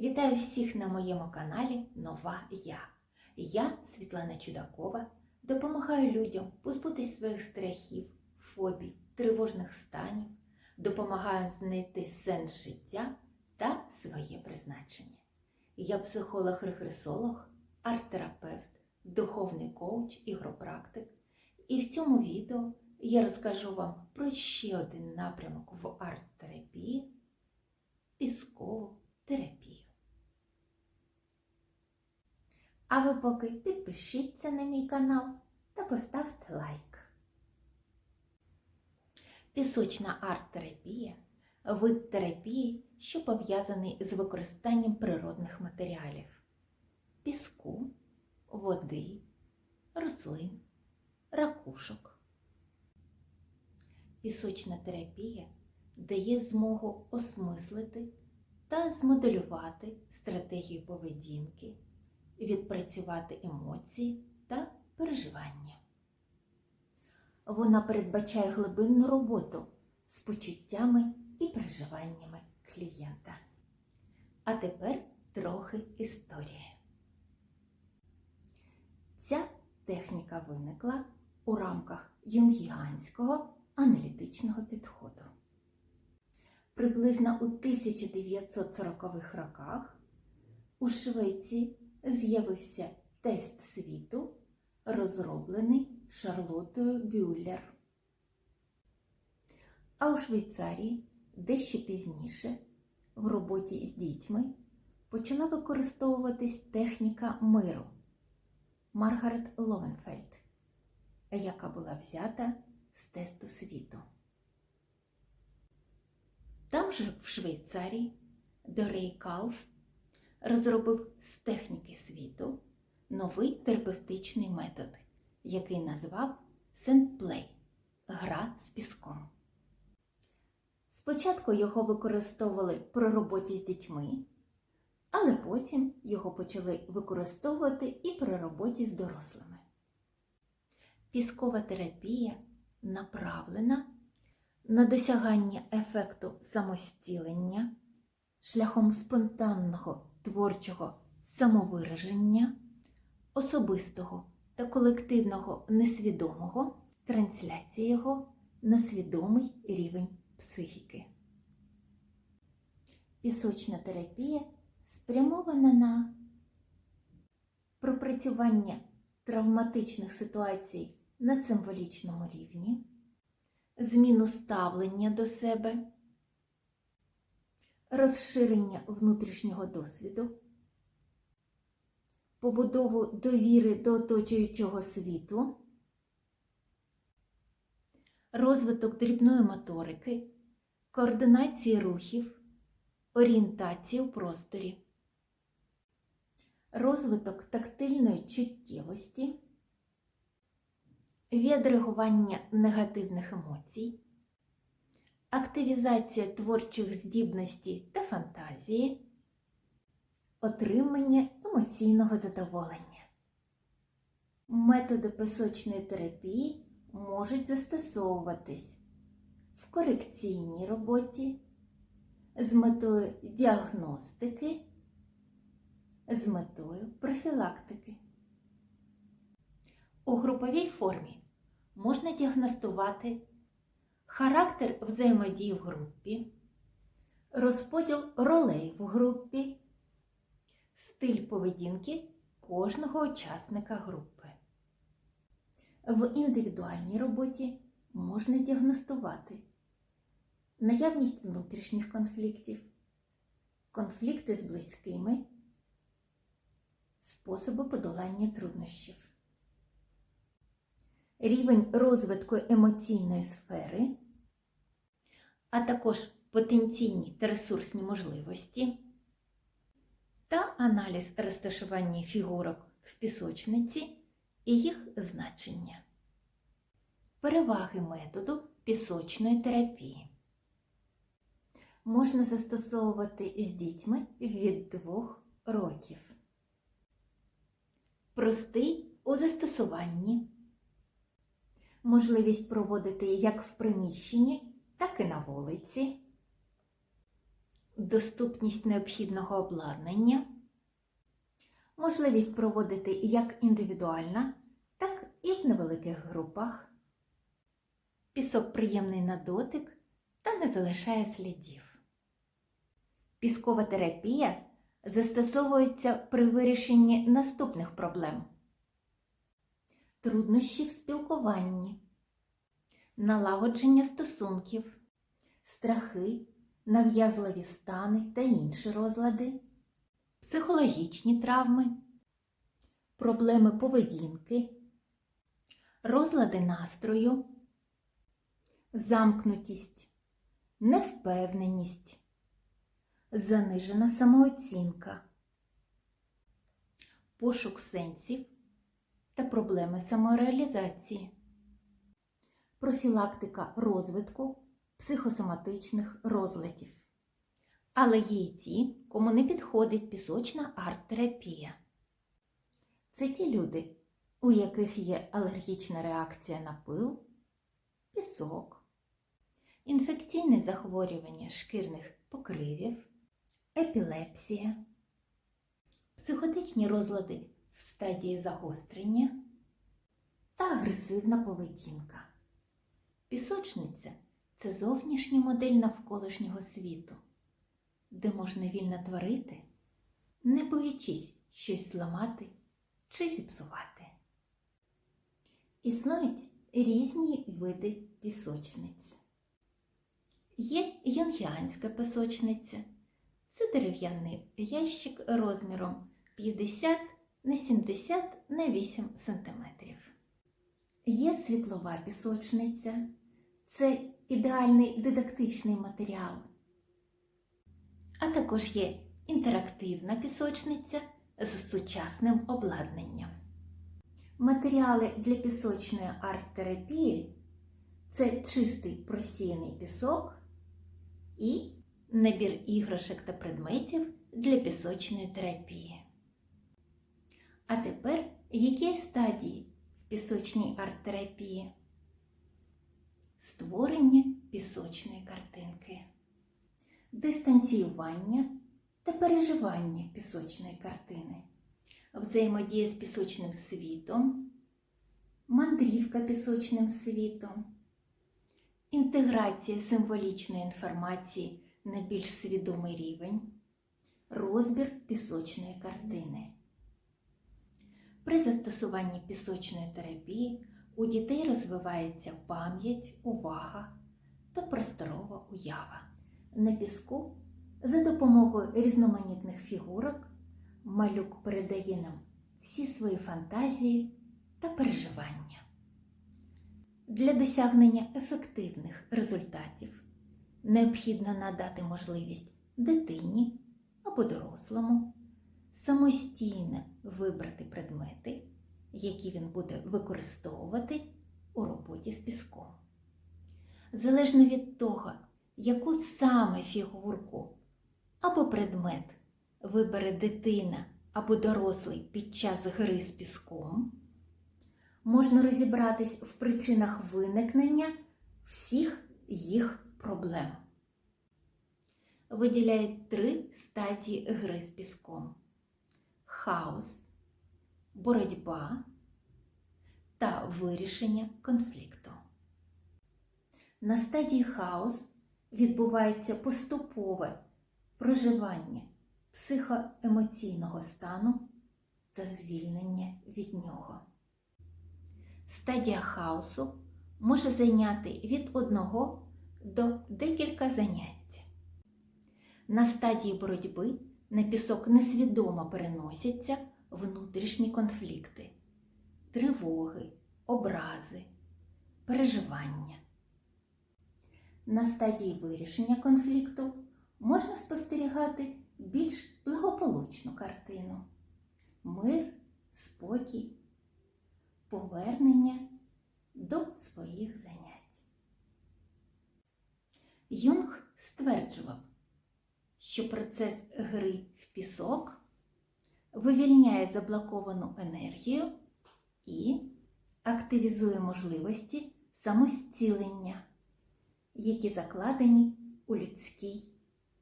Вітаю всіх на моєму каналі Нова Я. Я, Світлана Чудакова, допомагаю людям позбутись своїх страхів, фобій, тривожних станів, допомагаю знайти сенс життя та своє призначення. Я психолог-регресолог, арт-терапевт, духовний коуч, ігропрактик. І в цьому відео я розкажу вам про ще один напрямок в арт-терапії піскову терапію. А ви поки підпишіться на мій канал та поставте лайк. Пісочна арт-терапія вид терапії, що пов'язаний з використанням природних матеріалів піску, води, рослин, ракушок. Пісочна терапія дає змогу осмислити та змоделювати стратегію поведінки, відпрацювати емоції та переживання. Вона передбачає глибинну роботу з почуттями і переживаннями клієнта. А тепер трохи історії. Ця техніка виникла у рамках юнгіганського аналітичного підходу. Приблизно у 1940-х роках у Швеції з'явився тест світу, розроблений Шарлотою Бюллер. А у Швейцарії дещо пізніше в роботі з дітьми почала використовуватись техніка миру Маргарет Ловенфельд, яка була взята з тесту світу. Там же в Швейцарії Дорей Калф розробив з техніки світу новий терапевтичний метод, який назвав Сентплей гра з піском. Спочатку його використовували при роботі з дітьми, але потім його почали використовувати і при роботі з дорослими. Піскова терапія направлена на досягання ефекту самостілення шляхом спонтанного творчого самовираження, особистого та колективного несвідомого трансляції його на свідомий рівень психіки. Пісочна терапія спрямована на пропрацювання травматичних ситуацій на символічному рівні, зміну ставлення до себе, розширення внутрішнього досвіду, побудову довіри до оточуючого світу, розвиток дрібної моторики, координації рухів, орієнтації у просторі, розвиток тактильної чуттєвості, відреагування негативних емоцій, активізація творчих здібностей та фантазії, отримання емоційного задоволення. Методи пісочної терапії можуть застосовуватись в корекційній роботі з метою діагностики, з метою профілактики. У груповій формі можна діагностувати характер взаємодії в групі, розподіл ролей в групі, стиль поведінки кожного учасника групи. В індивідуальній роботі можна діагностувати наявність внутрішніх конфліктів, конфлікти з близькими, способи подолання труднощів, рівень розвитку емоційної сфери, а також потенційні та ресурсні можливості та аналіз розташування фігурок в пісочниці і їх значення. Переваги методу пісочної терапії можна застосовувати з дітьми від 2 років. Простий у застосуванні. Можливість проводити як в приміщенні, так і на вулиці. доступність необхідного обладнання, можливість проводити як індивідуально, так і в невеликих групах. Пісок приємний на дотик та не залишає слідів. Піскова терапія застосовується при вирішенні наступних проблем: труднощі в спілкуванні, налагодження стосунків, страхи, нав'язливі стани та інші розлади, психологічні травми, проблеми поведінки, розлади настрою, замкнутість, невпевненість, занижена самооцінка, пошук сенсів та проблеми самореалізації, профілактика розвитку психосоматичних розладів. Але є й ті, кому не підходить пісочна арт-терапія. Це ті люди, у яких є алергічна реакція на пил, пісок, інфекційне захворювання шкірних покривів, епілепсія, психотичні розлади в стадії загострення та агресивна поведінка. Пісочниця це зовнішня модель навколишнього світу, де можна вільно творити, не боячись щось зламати чи зіпсувати. Існують різні види пісочниць. Є юнгіанська пісочниця. Це дерев'яний ящик розміром 50 на 70 на 8 см. Є світлова пісочниця. Це ідеальний дидактичний матеріал. А також є інтерактивна пісочниця з сучасним обладнанням. Матеріали для пісочної арт-терапії це чистий просіяний пісок і набір іграшок та предметів для пісочної терапії. А тепер які стадії в пісочній арт-терапії? Створення пісочної картинки, дистанціювання та переживання пісочної картини, взаємодія з пісочним світом, мандрівка пісочним світом, інтеграція символічної інформації на більш свідомий рівень, розбір пісочної картини. При застосуванні пісочної терапії у дітей розвивається пам'ять, увага та просторова уява. На піску за допомогою різноманітних фігурок малюк передає нам всі свої фантазії та переживання. Для досягнення ефективних результатів необхідно надати можливість дитині або дорослому самостійно вибрати предмети, які він буде використовувати у роботі з піском. Залежно від того, яку саме фігурку або предмет вибере дитина або дорослий під час гри з піском, можна розібратись в причинах виникнення всіх їх проблем. Виділяють три стадії гри з піском: хаос, боротьба та вирішення конфлікту. На стадії хаос відбувається поступове проживання психоемоційного стану та звільнення від нього. Стадія хаосу може зайняти від одного до декілька занять. На стадії боротьби на пісок несвідомо переносяться внутрішні конфлікти, тривоги, образи, переживання. На стадії вирішення конфлікту можна спостерігати більш благополучну картину мир, спокій, повернення до своїх занять. Юнг стверджував, що процес гри в пісок вивільняє заблоковану енергію і активізує можливості самостілення, які закладені у людській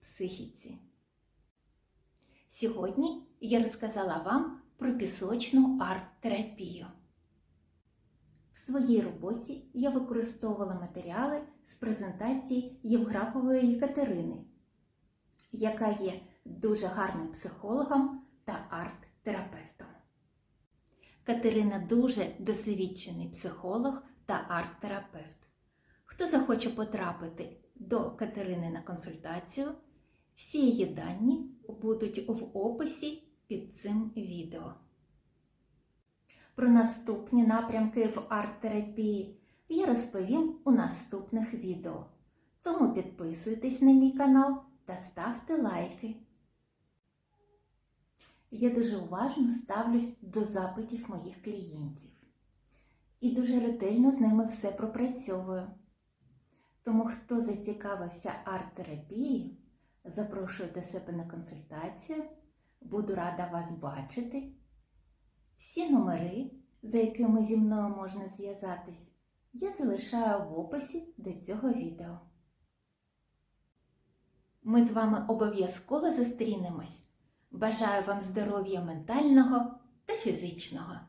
психіці. Сьогодні я розказала вам про пісочну арт-терапію. В своїй роботі я використовувала матеріали з презентації Євграфової Катерини, яка є дуже гарним психологом та арт-терапевтом. Катерина дуже досвідчений психолог та арт-терапевт. Хто захоче потрапити до Катерини на консультацію, всі її дані будуть в описі під цим відео. Про наступні напрямки в арт-терапії я розповім у наступних відео. Тому підписуйтесь на мій канал та ставте лайки. Я дуже уважно ставлюсь до запитів моїх клієнтів і дуже ретельно з ними все пропрацьовую. Тому, хто зацікавився арт-терапією, запрошую до себе на консультацію. Буду рада вас бачити. Всі номери, за якими зі мною можна зв'язатись, я залишаю в описі до цього відео. Ми з вами обов'язково зустрінемось. Бажаю вам здоров'я ментального та фізичного.